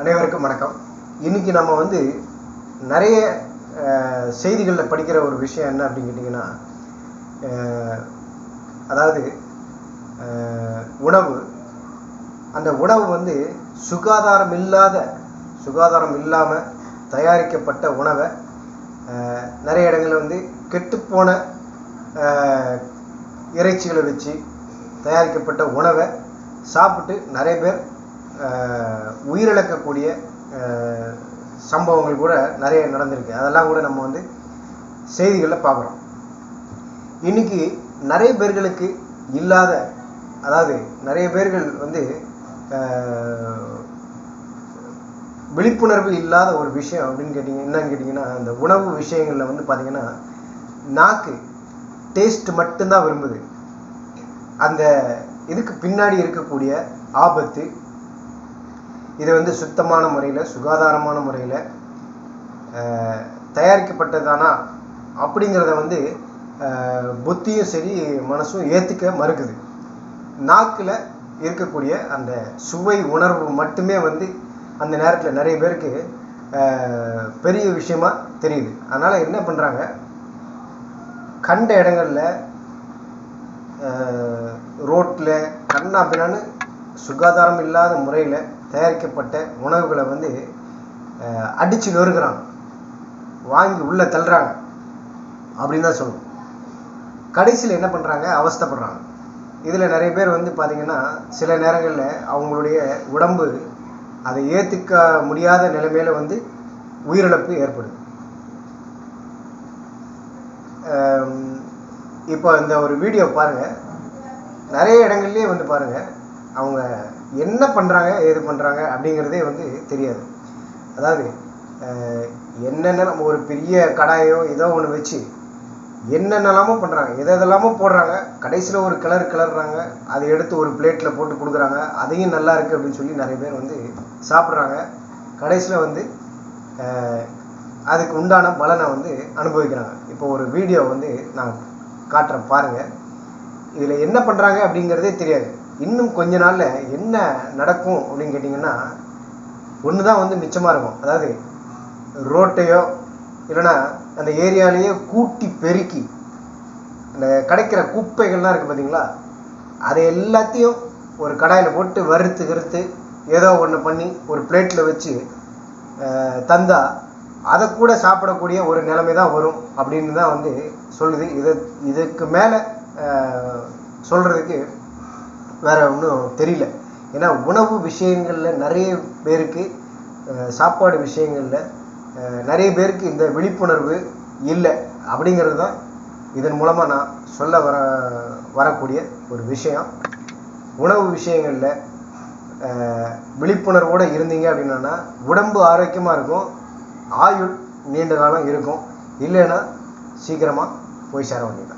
அனைவருக்கும் வணக்கம். இன்னைக்கு நம்ம வந்து நிறைய செய்திகளில் படிக்கிற ஒரு விஷயம் என்ன அப்படின்னு கேட்டிங்கன்னா அதாவது உணவு. அந்த உணவு வந்து சுகாதாரம் இல்லாத சுகாதாரம் இல்லாமல் தயாரிக்கப்பட்ட உணவை நிறைய இடங்களில் வந்து கெட்டுப்போன இறைச்சிகளை வச்சு தயாரிக்கப்பட்ட உணவை சாப்பிட்டு நிறைய பேர் உயிரிழக்கக்கூடிய சம்பவங்கள் கூட நிறைய நடந்திருக்கு. அதெல்லாம் கூட நம்ம வந்து செய்திகளில் பார்க்குறோம். இன்னைக்கு நிறைய பேர்களுக்கு இல்லாத அதாவது நிறைய பேர்கள் வந்து விழிப்புணர்வு இல்லாத ஒரு விஷயம் அப்படின்னு கேட்டிங்க என்னன்னு கேட்டிங்கன்னா அந்த உணவு விஷயங்களில் வந்து பார்த்தீங்கன்னா நாக்கு டேஸ்ட் மட்டும்தான் விரும்புது. அந்த இதுக்கு பின்னாடி இருக்கக்கூடிய ஆபத்து இது வந்து சுத்தமான முறையில் சுகாதாரமான முறையில் தயாரிக்கப்பட்டதானா? அப்படிங்கிறத வந்து புத்தியும் சரி மனசும் ஏற்றுக்க மறுக்குது. நாக்கில் இருக்கக்கூடிய அந்த சுவை உணர்வு மட்டுமே வந்து அந்த நேரத்தில் நிறைய பேருக்கு பெரிய விஷயமா தெரியுது. அதனால் என்ன பண்ணுறாங்க கண்ட இடங்களில் ரோட்டில் கண்ணா பின்னான்னு சுகாதாரம் இல்லாத முறையில் தயாரிக்கப்பட்ட உணவுகளை வந்து அடித்து அடிச்சு வாங்கி உள்ளே தள்ளுறாங்க. அப்படின்னு தான் சொல்லணும் கடைசியில் என்ன பண்ணுறாங்க அவஸ்தைப்படுறாங்க. இதில் நிறைய பேர் வந்து பார்த்திங்கன்னா சில நேரங்களில் அவங்களுடைய உடம்பு அதை ஏற்றுக்க முடியாத நிலைமையில் வந்து உயிரிழப்பு ஏற்படுது. இப்போ இந்த ஒரு வீடியோ பாருங்கள் நிறைய இடங்கள்லேயே வந்து பாருங்கள் அவங்க என்ன பண்ணுறாங்க ஏது பண்ணுறாங்க அப்படிங்கிறதே வந்து தெரியாது. அதாவது என்னென்ன நம்ம ஒரு பெரிய கடாயோ ஏதோ ஒன்று வச்சு என்னென்னலாமோ பண்ணுறாங்க எதை எதெல்லாமோ போடுறாங்க. கடைசியில் ஒரு கிளர் கிளறுறாங்க. அதை எடுத்து ஒரு பிளேட்டில் போட்டு கொடுக்குறாங்க. அதையும் நல்லா இருக்குது அப்படின்னு சொல்லி நிறைய பேர் வந்து சாப்பிட்றாங்க. கடைசியில் வந்து அதுக்கு உண்டான பலனை வந்து அனுபவிக்கிறாங்க. இப்போ ஒரு வீடியோ வந்து நான் காட்டுறேன் பாருங்கள் இதில் என்ன பண்ணுறாங்க அப்படிங்கிறதே தெரியாது. இன்னும் கொஞ்ச நாளில் என்ன நடக்கும் அப்படின்னு கேட்டிங்கன்னா ஒன்று தான் வந்து மிச்சமாக இருக்கும். அதாவது ரோட்டையோ இல்லைன்னா அந்த ஏரியாலேயே கூட்டி பெருக்கி அந்த கிடைக்கிற குப்பைகள்லாம் இருக்குது பார்த்தீங்களா அதை எல்லாத்தையும் ஒரு கடாயில் போட்டு வறுத்து கறுத்து ஏதோ ஒன்று பண்ணி ஒரு பிளேட்டில் வச்சு தந்தா அதை கூட சாப்பிடக்கூடிய ஒரு நிலைமை தான் வரும் அப்படின்னு தான் வந்து சொல்லுது. இதை இதுக்கு மேலே சொல்கிறதுக்கு வேற ஒன்றும் தெரியல. ஏன்னா உணவு விஷயங்களில் நிறைய பேருக்கு சாப்பாடு விஷயங்களில் நிறைய பேருக்கு இந்த விழிப்புணர்வு இல்லை அப்படிங்கிறது தான் இதன் மூலமாக நான் சொல்ல வர வரக்கூடிய ஒரு விஷயம். உணவு விஷயங்களில் விழிப்புணர்வோடு இருந்தீங்க அப்படின்னா உடம்பு ஆரோக்கியமாக இருக்கும் ஆயுள் நீண்ட காலம் இருக்கும். இல்லைன்னா சீக்கிரமாக போய் சேர வேண்டியது